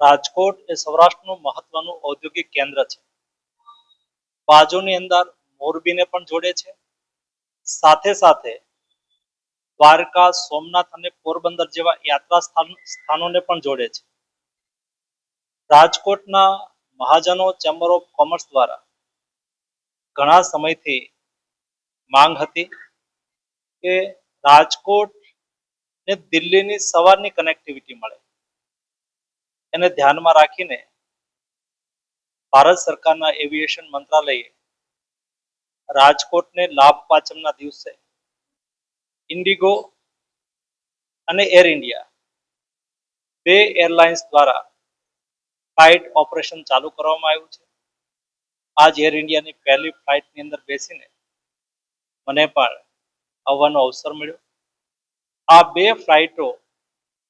રાજકોટ એ સૌરાષ્ટ્રનું મહત્વનું ઔદ્યોગિક કેન્દ્ર છે. બાજુની અંદર મોરબીને પણ જોડે છે. સાથે સાથે દ્વારકા, સોમનાથ અને પોરબંદર જેવા યાત્રા સ્થાનોને પણ જોડે છે. રાજકોટના મહાજનો ચેમ્બર ઓફ કોમર્સ દ્વારા ઘણા સમયથી માંગ હતી કે રાજકોટ ને દિલ્હીની સવારની કનેક્ટિવિટી મળે. એને ધ્યાનમાં રાખીને ભારત સરકારના એવિએશન મંત્રાલયે રાજકોટને લાભ પાંચમના દિવસે ઇન્ડિગો અને એર ઇન્ડિયા બે એરલાઇન્સ દ્વારા ફ્લાઇટ ઓપરેશન ચાલુ કરવામાં આવ્યું છે. આજ એર ઇન્ડિયાની પહેલી ફ્લાઇટની અંદર બેસીને મને પણ આવવાનો અવસર મળ્યો. આ બે ફ્લાઇટો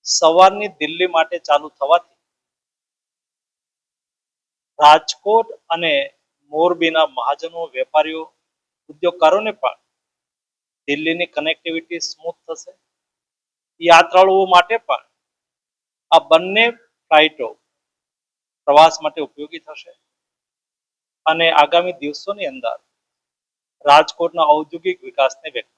સવારની દિલ્હી માટે ચાલુ થવાથી રાજકોટ અને મોરબીના મહાજનો વેપારીઓ, ઉદ્યોગકારોને પણ દિલ્હીની કનેક્ટિવિટી સ્મૂથ થશે. યાત્રાળુઓ માટે પણ આ બંને ફ્લાઇટો પ્રવાસ માટે ઉપયોગી થશે. અને આગામી દિવસોની અંદર રાજકોટના ઔદ્યોગિક વિકાસને મળશે